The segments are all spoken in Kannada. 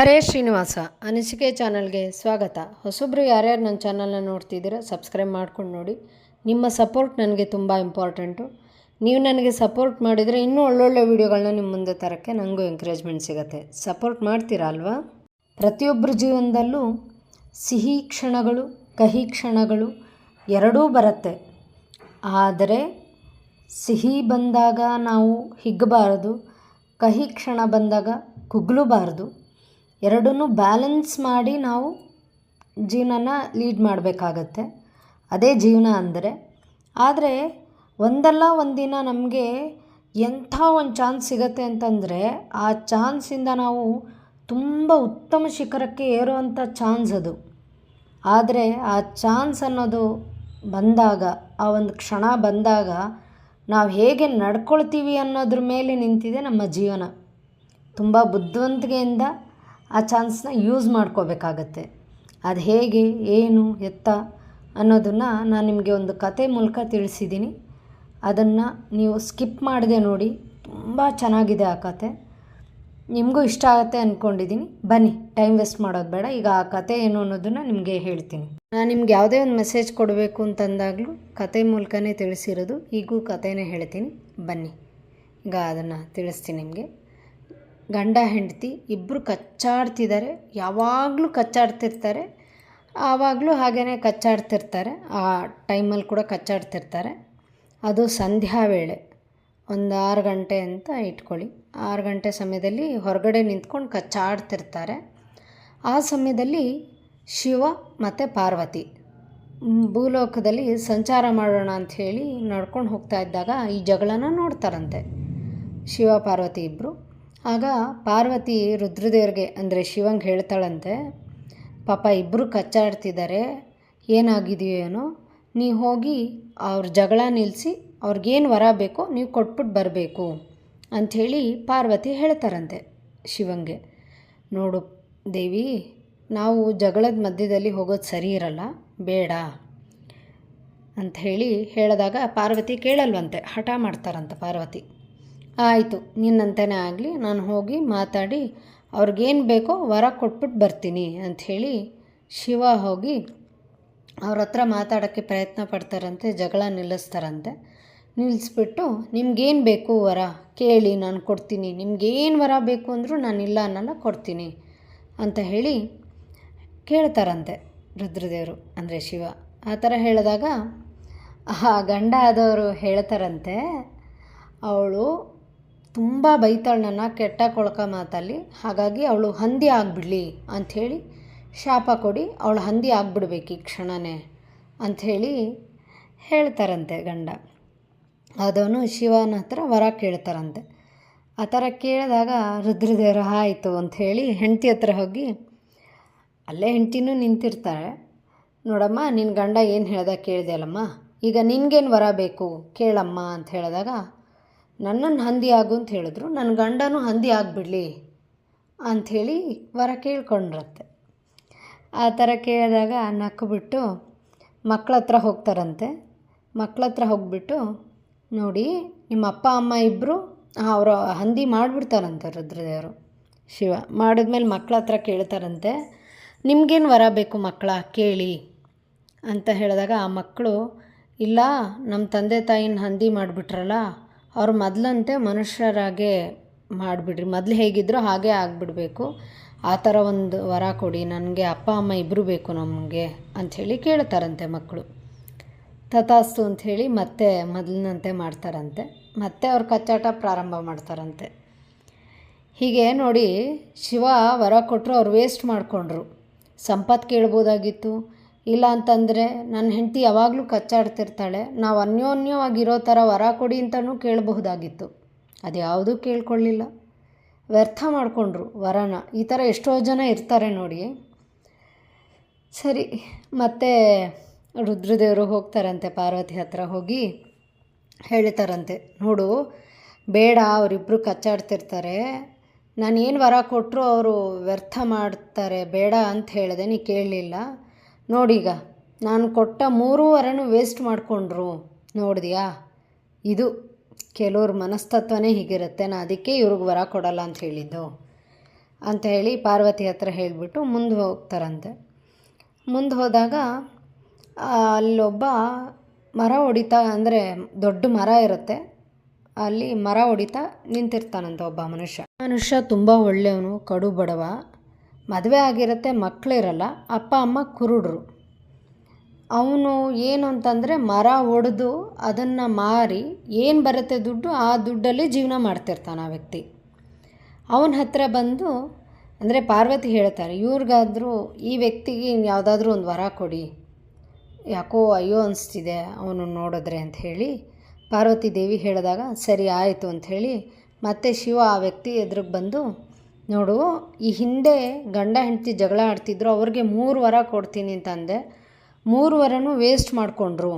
ಹರೇ ಶ್ರೀನಿವಾಸ, ಅನಿಸಿಕೆ ಚಾನಲ್ಗೆ ಸ್ವಾಗತ. ಹೊಸಬ್ರು ಯಾರ್ಯಾರು ನನ್ನ ಚಾನಲ್ನ ನೋಡ್ತಿದ್ದೀರಾ, ಸಬ್ಸ್ಕ್ರೈಬ್ ಮಾಡ್ಕೊಂಡು ನೋಡಿ. ನಿಮ್ಮ ಸಪೋರ್ಟ್ ನನಗೆ ತುಂಬ ಇಂಪಾರ್ಟೆಂಟು. ನೀವು ನನಗೆ ಸಪೋರ್ಟ್ ಮಾಡಿದರೆ ಇನ್ನೂ ಒಳ್ಳೊಳ್ಳೆ ವೀಡಿಯೋಗಳನ್ನ ನಿಮ್ಮ ಮುಂದೆ ತರೋಕ್ಕೆ ನನಗೂ ಎಂಕರೇಜ್ಮೆಂಟ್ ಸಿಗುತ್ತೆ. ಸಪೋರ್ಟ್ ಮಾಡ್ತೀರಾ ಅಲ್ವಾ? ಪ್ರತಿಯೊಬ್ಬರ ಜೀವನದಲ್ಲೂ ಸಿಹಿ ಕ್ಷಣಗಳು, ಕಹಿ ಕ್ಷಣಗಳು ಎರಡೂ ಬರುತ್ತೆ. ಆದರೆ ಸಿಹಿ ಬಂದಾಗ ನಾವು ಹಿಗ್ಗಬಾರದು, ಕಹಿ ಕ್ಷಣ ಬಂದಾಗ ಕುಗ್ಲೂಬಾರ್ದು. ಎರಡನ್ನೂ ಬ್ಯಾಲೆನ್ಸ್ ಮಾಡಿ ನಾವು ಜೀವನನ ಲೀಡ್ ಮಾಡಬೇಕಾಗತ್ತೆ. ಅದೇ ಜೀವನ ಅಂದರೆ, ಆದರೆ ಒಂದಲ್ಲ ಒಂದಿನ ನಮಗೆ ಎಂಥ ಒಂದು ಚಾನ್ಸ್ ಸಿಗತ್ತೆ ಅಂತಂದರೆ, ಆ ಚಾನ್ಸಿಂದ ನಾವು ತುಂಬ ಉತ್ತಮ ಶಿಖರಕ್ಕೆ ಏರುವಂಥ ಚಾನ್ಸ್ ಅದು. ಆದರೆ ಆ ಚಾನ್ಸ್ ಅನ್ನೋದು ಬಂದಾಗ, ಆ ಒಂದು ಕ್ಷಣ ಬಂದಾಗ ನಾವು ಹೇಗೆ ನಡ್ಕೊಳ್ತೀವಿ ಅನ್ನೋದ್ರ ಮೇಲೆ ನಿಂತಿದೆ ನಮ್ಮ ಜೀವನ. ತುಂಬ ಬುದ್ಧಿವಂತಿಕೆಯಿಂದ ಆ ಚಾನ್ಸ್ನ ಯೂಸ್ ಮಾಡ್ಕೋಬೇಕಾಗತ್ತೆ. ಅದು ಹೇಗೆ, ಏನು, ಎತ್ತ ಅನ್ನೋದನ್ನು ನಾನು ನಿಮಗೆ ಒಂದು ಕತೆ ಮೂಲಕ ತಿಳಿಸಿದ್ದೀನಿ. ಅದನ್ನು ನೀವು ಸ್ಕಿಪ್ ಮಾಡಿದೆ ನೋಡಿ, ತುಂಬ ಚೆನ್ನಾಗಿದೆ ಆ ಕತೆ. ನಿಮಗೂ ಇಷ್ಟ ಆಗುತ್ತೆ ಅಂದ್ಕೊಂಡಿದ್ದೀನಿ ಬನ್ನಿ, ಟೈಮ್ ವೇಸ್ಟ್ ಮಾಡೋದು ಬೇಡ, ಈಗ ಆ ಕತೆ ಏನು ಅನ್ನೋದನ್ನು ನಿಮಗೆ ಹೇಳ್ತೀನಿ. ನಾನು ನಿಮ್ಗೆ ಯಾವುದೇ ಒಂದು ಮೆಸೇಜ್ ಕೊಡಬೇಕು ಅಂತಂದಾಗಲೂ ಕತೆ ಮೂಲಕನೇ ತಿಳಿಸಿರೋದು, ಈಗೂ ಕತೆನೇ ಹೇಳ್ತೀನಿ. ಬನ್ನಿ, ಈಗ ಅದನ್ನು ತಿಳಿಸ್ತೀನಿ ನಿಮಗೆ. ಗಂಡ ಹೆಂಡತಿ ಇಬ್ಬರು ಕಚ್ಚಾಡ್ತಿದ್ದಾರೆ, ಯಾವಾಗಲೂ ಕಚ್ಚಾಡ್ತಿರ್ತಾರೆ. ಆವಾಗಲೂ ಹಾಗೆಯೇ ಕಚ್ಚಾಡ್ತಿರ್ತಾರೆ, ಆ ಟೈಮಲ್ಲಿ ಕೂಡ ಕಚ್ಚಾಡ್ತಿರ್ತಾರೆ. ಅದು ಸಂಧ್ಯಾ ವೇಳೆ, ಒಂದು ಆರು ಗಂಟೆ ಅಂತ ಇಟ್ಕೊಳ್ಳಿ. ಆರು ಗಂಟೆ ಸಮಯದಲ್ಲಿ ಹೊರಗಡೆ ನಿಂತ್ಕೊಂಡು ಕಚ್ಚಾಡ್ತಿರ್ತಾರೆ. ಆ ಸಮಯದಲ್ಲಿ ಶಿವ ಮತ್ತು ಪಾರ್ವತಿ, ಭೂಲೋಕದಲ್ಲಿ ಸಂಚಾರ ಮಾಡೋಣ ಅಂಥೇಳಿ ನಡ್ಕೊಂಡು ಹೋಗ್ತಾ ಇದ್ದಾಗ ಈ ಜಗಳನ ನೋಡ್ತಾರಂತೆ. ಶಿವ, ಪಾರ್ವತಿ ಇಬ್ಬರು ಆಗ ಪಾರ್ವತಿ ರುದ್ರದೇವ್ರಿಗೆ, ಅಂದರೆ ಶಿವಂಗೆ ಹೇಳ್ತಾಳಂತೆ, ಪಾಪ ಇಬ್ಬರು ಕಚ್ಚಾಡ್ತಿದ್ದಾರೆ ಏನಾಗಿದೆಯೋ ಏನೋ ನೀವು ಹೋಗಿ ಅವ್ರ ಜಗಳ ನಿಲ್ಲಿಸಿ ಅವ್ರಿಗೇನು ವರ ಬೇಕೋ ನೀವು ಕೊಟ್ಬಿಟ್ಟು ಬರಬೇಕು ಅಂಥೇಳಿ ಪಾರ್ವತಿ ಹೇಳ್ತಾರಂತೆ ಶಿವಂಗೆ. ನೋಡು ದೇವಿ, ನಾವು ಜಗಳದ ಮಧ್ಯದಲ್ಲಿ ಹೋಗೋದು ಸರಿ ಇರಲ್ಲ, ಬೇಡ ಅಂಥೇಳಿ ಹೇಳಿದಾಗ ಪಾರ್ವತಿ ಕೇಳಲ್ವಂತೆ, ಹಠ ಮಾಡ್ತಾರಂತೆ ಪಾರ್ವತಿ. ಆಯಿತು ನಿನ್ನಂತೆಯೇ ಆಗಲಿ, ನಾನು ಹೋಗಿ ಮಾತಾಡಿ, ಅವ್ರಿಗೇನು ಬೇಕೋ ವರ ಕೊಟ್ಬಿಟ್ಟು ಬರ್ತೀನಿ ಅಂಥೇಳಿ ಶಿವ ಹೋಗಿ ಅವ್ರ ಹತ್ರ ಮಾತಾಡೋಕ್ಕೆ ಪ್ರಯತ್ನ ಪಡ್ತಾರಂತೆ, ಜಗಳ ನಿಲ್ಲಿಸ್ತಾರಂತೆ. ನಿಲ್ಲಿಸ್ಬಿಟ್ಟು ನಿಮ್ಗೇನು ಬೇಕು ವರ? ಕೇಳಿ, ನಾನು ಕೊಡ್ತೀನಿ. ನಿಮ್ಗೇನು ವರ ಬೇಕು ಅಂದರೂ ನಾನು ಇಲ್ಲ ಅನ್ನೋಲ್ಲ ಕೊಡ್ತೀನಿ ಅಂತ ಹೇಳಿ ಕೇಳ್ತಾರಂತೆ ರುದ್ರದೇವರು, ಅಂದರೆ ಶಿವ. ಆ ಥರ ಹೇಳಿದಾಗ ಆ ಗಂಡ ಆದವರು ಹೇಳ್ತಾರಂತೆ, ಅವಳು ತುಂಬ ಬೈತಾಳೆ ನನ್ನ ಕೆಟ್ಟ ಕೊಳಕ ಮಾತಲ್ಲಿ, ಹಾಗಾಗಿ ಅವಳು ಹಂದಿ ಆಗಿಬಿಡ್ಲಿ ಅಂಥೇಳಿ ಶಾಪ ಕೊಡಿ, ಅವಳು ಹಂದಿ ಆಗಿಬಿಡ್ಬೇಕು ಈ ಕ್ಷಣನೇ ಅಂಥೇಳಿ ಹೇಳ್ತಾರಂತೆ ಗಂಡ. ಅದವನು ಶಿವನ ಹತ್ರ ವರ ಕೇಳ್ತಾರಂತೆ. ಆ ಥರ ಕೇಳಿದಾಗ ರುದ್ರದೇವರ, ಆಯಿತು ಅಂಥೇಳಿ ಹೆಂಡತಿ ಹತ್ರ ಹೋಗಿ, ಅಲ್ಲೇ ಹೆಂಡತಿನೂ ನಿಂತಿರ್ತಾರೆ. ನೋಡಮ್ಮ ನಿನ್ನ ಗಂಡ ಏನು ಹೇಳ್ದ ಕೇಳಿದೆ ಅಲ್ಲಮ್ಮ. ಈಗ ನಿನಗೇನು ವರ ಬೇಕು? ಕೇಳಮ್ಮ ಅಂತ ಹೇಳಿದಾಗ ನನ್ನನ್ನು ಹಂದಿ ಆಗು ಅಂತ ಹೇಳಿದ್ರು. ನನ್ನ ಗಂಡನೂ ಹಂದಿ ಆಗಿಬಿಡ್ಲಿ ಅಂಥೇಳಿ ವರ ಕೇಳ್ಕೊಂಡ್ರತ್ತೆ ಆ ಥರ ಕೇಳಿದಾಗ ನಕ್ಬಿಟ್ಟು ಮಕ್ಕಳ ಹತ್ರ ಹೋಗ್ತಾರಂತೆ. ಮಕ್ಕಳ ಹತ್ರ ಹೋಗ್ಬಿಟ್ಟು ನೋಡಿ ನಿಮ್ಮ ಅಪ್ಪ, ಅಮ್ಮ ಇಬ್ಬರು ಅವರು ಹಂದಿ ಮಾಡಿಬಿಡ್ತಾರಂತೆ ರುದ್ರದೇವರು. ಶಿವ ಮಾಡಿದ್ಮೇಲೆ ಮಕ್ಕಳ ಹತ್ರ ಕೇಳ್ತಾರಂತೆ, ನಿಮಗೇನು ವರ ಬೇಕು ಮಕ್ಕಳ ಕೇಳಿ. ಅಂತ ಹೇಳಿದಾಗ ಆ ಮಕ್ಕಳು, ಇಲ್ಲ, ನಮ್ಮ ತಂದೆ ತಾಯಿನ ಹಂದಿ ಮಾಡಿಬಿಟ್ರಲ್ಲ ಅವ್ರು ಮೊದಲಂತೆ ಮನುಷ್ಯರಾಗೆ ಮಾಡಿಬಿಡ್ರಿ. ಮೊದಲು ಹೇಗಿದ್ರು ಹಾಗೆ ಆಗಿಬಿಡ್ಬೇಕು. ಆ ಥರ ಒಂದು ವರ ಕೊಡಿ, ನನಗೆ ಅಪ್ಪ, ಅಮ್ಮ ಇಬ್ಬರು ಬೇಕು ನಮಗೆ ಅಂಥೇಳಿ ಕೇಳ್ತಾರಂತೆ ಮಕ್ಕಳು. ತಥಾಸ್ತು ಅಂಥೇಳಿ ಮತ್ತೆ ಮೊದಲಿನಂತೆ ಮಾಡ್ತಾರಂತೆ. ಮತ್ತೆ ಅವ್ರು ಕಚ್ಚಾಟ ಪ್ರಾರಂಭ ಮಾಡ್ತಾರಂತೆ. ಹೀಗೆ ನೋಡಿ ಶಿವ ವರ ಕೊಟ್ಟರು ಅವ್ರು ವೇಸ್ಟ್ ಮಾಡಿಕೊಂಡ್ರು. ಸಂಪತ್ತು ಕೇಳ್ಬೋದಾಗಿತ್ತು ಇಲ್ಲ ಅಂತಂದರೆ ನನ್ನ ಹೆಂಡತಿ ಯಾವಾಗಲೂ ಕಚ್ಚಾಡ್ತಿರ್ತಾಳೆ. ನಾವು ಅನ್ಯೋನ್ಯವಾಗಿರೋ ಥರ ವರ ಕೊಡಿ ಅಂತಲೂ ಕೇಳಬಹುದಾಗಿತ್ತು. ಅದು ಯಾವುದೂ ಕೇಳ್ಕೊಳ್ಳಿಲ್ಲ. ವ್ಯರ್ಥ ಮಾಡಿಕೊಂಡ್ರು ವರನ. ಈ ಥರ ಎಷ್ಟೋ ಜನ ಇರ್ತಾರೆ ನೋಡಿ. ಸರಿ, ಮತ್ತೆ ರುದ್ರದೇವರು ಹೋಗ್ತಾರಂತೆ ಪಾರ್ವತಿ ಹತ್ರ ಹೋಗಿ ಹೇಳ್ತಾರಂತೆ, ನೋಡು, ಬೇಡ ಅವರಿಬ್ಬರು ಕಚ್ಚಾಡ್ತಿರ್ತಾರೆ. ನಾನು ಏನು ವರ ಕೊಟ್ಟರು ಅವರು ವ್ಯರ್ಥ ಮಾಡ್ತಾರೆ, ಬೇಡ ಅಂತ ಹೇಳಿದೆ, ನೀ ಕೇಳಲಿಲ್ಲ. ನೋಡೀಗ, ನಾನು ಕೊಟ್ಟ ಮೂರೂವರೆನೂ ವೇಸ್ಟ್ ಮಾಡಿಕೊಂಡ್ರು. ನೋಡಿದ್ಯಾ? ಇದು ಕೆಲವ್ರ ಮನಸ್ತತ್ವನೇ ಹೀಗಿರುತ್ತೆ ನಾನು ಅದಕ್ಕೆ ಇವ್ರಿಗೆ ವರ ಕೊಡಲ್ಲ ಅಂತ ಹೇಳಿದ್ದು. ಅಂತ ಹೇಳಿ ಪಾರ್ವತಿ ಹತ್ರ ಹೇಳಿಬಿಟ್ಟು ಮುಂದೆ ಹೋಗ್ತಾರಂತೆ. ಮುಂದೆ ಹೋದಾಗ ಅಲ್ಲೊಬ್ಬ ಮರ ಹೊಡಿತಾ ಅಂದರೆ ದೊಡ್ಡ ಮರ ಇರುತ್ತೆ. ಅಲ್ಲಿ ಮರ ಹೊಡಿತಾ ನಿಂತಿರ್ತಾನಂತ ಒಬ್ಬ ಮನುಷ್ಯ. ಮನುಷ್ಯ ತುಂಬ ಒಳ್ಳೆಯವನು, ಕಡು ಬಡವ. ಮದುವೆ ಆಗಿರುತ್ತೆ ಮಕ್ಕಳಿರಲ್ಲ ಅಪ್ಪ, ಅಮ್ಮ ಕುರುಡ್ರು. ಅವನು ಏನು ಅಂತಂದರೆ ಮರ ಒಡೆದು ಅದನ್ನು ಮಾರಿ ಏನು ಬರುತ್ತೆ ದುಡ್ಡು, ಆ ದುಡ್ಡಲ್ಲಿ ಜೀವನ ಮಾಡ್ತಿರ್ತಾನೆ ಆ ವ್ಯಕ್ತಿ. ಅವನ ಹತ್ರ ಬಂದು, ಅಂದರೆ ಪಾರ್ವತಿ ಹೇಳ್ತಾರೆ, ಇವ್ರಿಗಾದರೂ ಈ ವ್ಯಕ್ತಿಗೆ ಯಾವುದಾದ್ರೂ ಒಂದು ವರ ಕೊಡಿ. ಯಾಕೋ ಅಯ್ಯೋ ಅನಿಸ್ತಿದೆ ಅವನು ನೋಡಿದ್ರೆ ಅಂತ ಹೇಳಿ ಪಾರ್ವತಿ ದೇವಿ ಹೇಳಿದಾಗ, ಸರಿ, ಆಯಿತು ಅಂಥೇಳಿ ಮತ್ತೆ ಶಿವ ಆ ವ್ಯಕ್ತಿ ಎದುರಿಗೆ ಬಂದು ನೋಡು, ಈ ಹಿಂದೆ ಗಂಡ ಹೆಂಡತಿ ಜಗಳ ಆಡ್ತಿದ್ರು, ಅವ್ರಿಗೆ ಮೂರು ವರ ಕೊಡ್ತೀನಿ ಅಂತಂದೆ ಮೂರು ವರನೂ ವೇಸ್ಟ್ ಮಾಡಿಕೊಂಡ್ರು.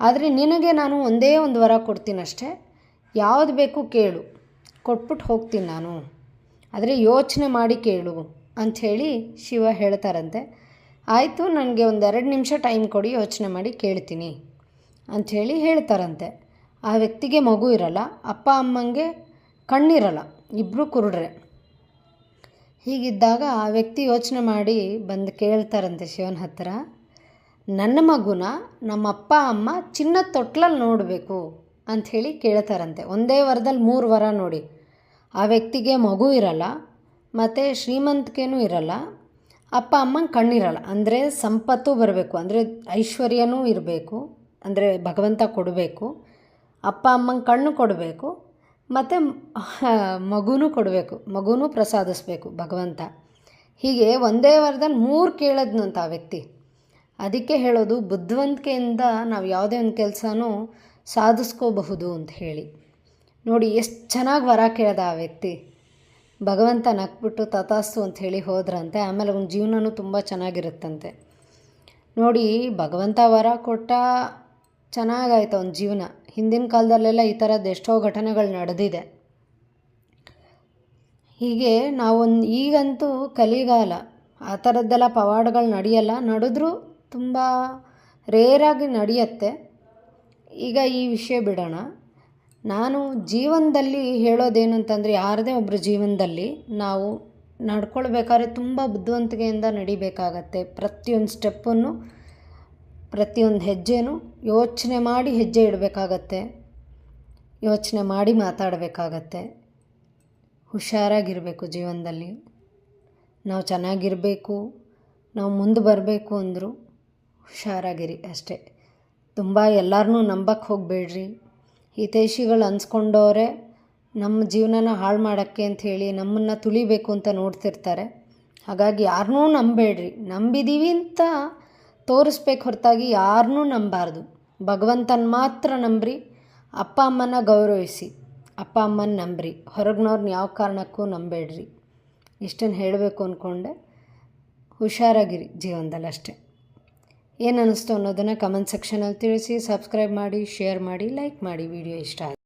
ಆದರೆ ನಿನಗೆ ನಾನು ಒಂದೇ ಒಂದು ವರ ಕೊಡ್ತೀನಿ ಅಷ್ಟೇ ಯಾವುದು ಬೇಕು ಕೇಳು. ಕೊಟ್ಬಿಟ್ಟು ಹೋಗ್ತೀನಿ ನಾನು. ಆದರೆ ಯೋಚನೆ ಮಾಡಿ ಕೇಳು ಅಂಥೇಳಿ ಶಿವ ಹೇಳ್ತಾರಂತೆ. ಆಯಿತು, ನನಗೆ ಒಂದೆರಡು ನಿಮಿಷ ಟೈಮ್ ಕೊಡಿ, ಯೋಚನೆ ಮಾಡಿ ಕೇಳ್ತೀನಿ ಅಂಥೇಳಿ ಹೇಳ್ತಾರಂತೆ. ಆ ವ್ಯಕ್ತಿಗೆ ಮಗು ಇರಲ್ಲ, ಅಪ್ಪ ಅಮ್ಮಂಗೆ ಕಣ್ಣಿರಲ್ಲ ಇಬ್ಬರು ಕುರುಡ್ರೆ. ಹೀಗಿದ್ದಾಗ ಆ ವ್ಯಕ್ತಿ ಯೋಚನೆ ಮಾಡಿ ಬಂದು ಕೇಳ್ತಾರಂತೆ ಶಿವನ ಹತ್ರ, ನನ್ನ ಮಗುನ ನಮ್ಮ ಅಪ್ಪ, ಅಮ್ಮ ಚಿನ್ನದ ತೊಟ್ಲಲ್ಲಿ ನೋಡಬೇಕು ಅಂಥೇಳಿ ಕೇಳ್ತಾರಂತೆ. ಒಂದೇ ವರದಲ್ಲಿ ಮೂರು ವರ ನೋಡಿ. ಆ ವ್ಯಕ್ತಿಗೆ ಮಗು ಇರಲ್ಲ, ಮತ್ತು ಶ್ರೀಮಂತಿಕೆನೂ ಇರಲ್ಲ, ಅಪ್ಪ ಅಮ್ಮಂಗೆ ಕಣ್ಣಿರಲ್ಲ. ಅಂದರೆ ಸಂಪತ್ತು ಬರಬೇಕು, ಅಂದರೆ ಐಶ್ವರ್ಯನೂ ಇರಬೇಕು, ಅಂದರೆ ಭಗವಂತ ಕೊಡಬೇಕು, ಅಪ್ಪ, ಅಮ್ಮಂಗೆ ಕಣ್ಣು ಕೊಡಬೇಕು ಮತ್ತು ಮಗುನೂ ಕೊಡಬೇಕು, ಮಗುನೂ ಪ್ರಸಾದಿಸ್ಬೇಕು ಭಗವಂತ. ಹೀಗೆ ಒಂದೇ ವಾರದಲ್ಲಿ ಮೂರು ಕೇಳದ್ನಂತ ಆ ವ್ಯಕ್ತಿ. ಅದಕ್ಕೆ ಹೇಳೋದು, ಬುದ್ಧಿವಂತಿಕೆಯಿಂದ ನಾವು ಯಾವುದೇ ಒಂದು ಕೆಲಸನೂ ಸಾಧಿಸ್ಕೋಬಹುದು ಅಂತ ಹೇಳಿ. ನೋಡಿ, ಎಷ್ಟು ಚೆನ್ನಾಗಿ ವರ ಕೇಳ್ದ ಆ ವ್ಯಕ್ತಿ. ಭಗವಂತ ನಕ್ಬಿಟ್ಟು ತಥಾಸ್ತು ಅಂತ ಹೇಳಿ ಹೋದ್ರಂತೆ, ಆಮೇಲೆ ಅವನ ಜೀವನವೂ ತುಂಬ ಚೆನ್ನಾಗಿರುತ್ತಂತೆ. ನೋಡಿ, ಭಗವಂತ ವರ ಕೊಟ್ಟ ಚೆನ್ನಾಗಾಯ್ತು ಅವನ ಜೀವನ. ಹಿಂದಿನ ಕಾಲದಲ್ಲೆಲ್ಲ ಈ ಥರದ್ದು ಎಷ್ಟೋ ಘಟನೆಗಳು ನಡೆದಿದೆ. ಹೀಗೆ ನಾವೊಂದು ಈಗಂತೂ ಕಲಿಗಾಲ. ಆ ಥರದ್ದೆಲ್ಲ ಪವಾಡಗಳು ನಡೆಯಲ್ಲ. ನಡೆದ್ರೂ ತುಂಬ ರೇರಾಗಿ ನಡೆಯುತ್ತೆ. ಈಗ ಈ ವಿಷಯ ಬಿಡೋಣ. ನಾನು ಜೀವನದಲ್ಲಿ ಹೇಳೋದೇನು ಅಂತಂದರೆ, ಯಾರದೇ ಒಬ್ಬರ ಜೀವನದಲ್ಲಿ ನಾವು ನಡ್ಕೊಳ್ಬೇಕಾದ್ರೆ ತುಂಬ ಬುದ್ಧಿವಂತಿಕೆಯಿಂದ ನಡಿಬೇಕಾಗತ್ತೆ. ಪ್ರತಿಯೊಂದು ಸ್ಟೆಪ್ಪನ್ನು ಪ್ರತಿಯೊಂದು ಹೆಜ್ಜೆನೂ ಯೋಚನೆ ಮಾಡಿ ಹೆಜ್ಜೆ ಇಡಬೇಕಾಗತ್ತೆ. ಯೋಚನೆ ಮಾಡಿ ಮಾತಾಡಬೇಕಾಗತ್ತೆ. ಹುಷಾರಾಗಿರಬೇಕು ಜೀವನದಲ್ಲಿ. ನಾವು ಚೆನ್ನಾಗಿರಬೇಕು, ನಾವು ಮುಂದೆ ಬರಬೇಕು ಅಂದರು ಹುಷಾರಾಗಿರಿ ಅಷ್ಟೇ. ತುಂಬ ಎಲ್ಲರನ್ನೂ ನಂಬಕ್ಕೆ ಹೋಗಬೇಡ್ರಿ. ಹಿತೈಷಿಗಳು ಅನ್ಸ್ಕೊಂಡವ್ರೆ ನಮ್ಮ ಜೀವನನ ಹಾಳು ಮಾಡೋಕ್ಕೆ ಅಂಥೇಳಿ ನಮ್ಮನ್ನು ತುಳಿಬೇಕು ಅಂತ ನೋಡ್ತಿರ್ತಾರೆ. ಹಾಗಾಗಿ ಯಾರನ್ನೂ ನಂಬೇಡ್ರಿ ನಂಬಿದ್ದೀವಿ ಅಂತ ತೋರಿಸ್ಬೇಕು ಹೊರತಾಗಿ ಯಾರನ್ನೂ ನಂಬಾರ್ದು. ಭಗವಂತನ ಮಾತ್ರ ನಂಬ್ರಿ, ಅಪ್ಪ ಅಮ್ಮನ ಗೌರವಿಸಿ. ಅಪ್ಪ ಅಮ್ಮನ ನಂಬ್ರಿ. ಹೊರಗಿನವ್ರನ್ನ ಯಾವ ಕಾರಣಕ್ಕೂ ನಂಬೇಡ್ರಿ ಇಷ್ಟನ್ನು ಹೇಳಬೇಕು ಅಂದ್ಕೊಂಡೆ ಹುಷಾರಾಗಿರಿ ಜೀವನದಲ್ಲಿ ಅಷ್ಟೇ. ಏನು ಅನ್ನಿಸ್ತು ಅನ್ನೋದನ್ನು ಕಮೆಂಟ್ ಸೆಕ್ಷನಲ್ಲಿ ತಿಳಿಸಿ ಸಬ್ಸ್ಕ್ರೈಬ್ ಮಾಡಿ ಶೇರ್ ಮಾಡಿ ಲೈಕ್ ಮಾಡಿ ವಿಡಿಯೋ ಇಷ್ಟ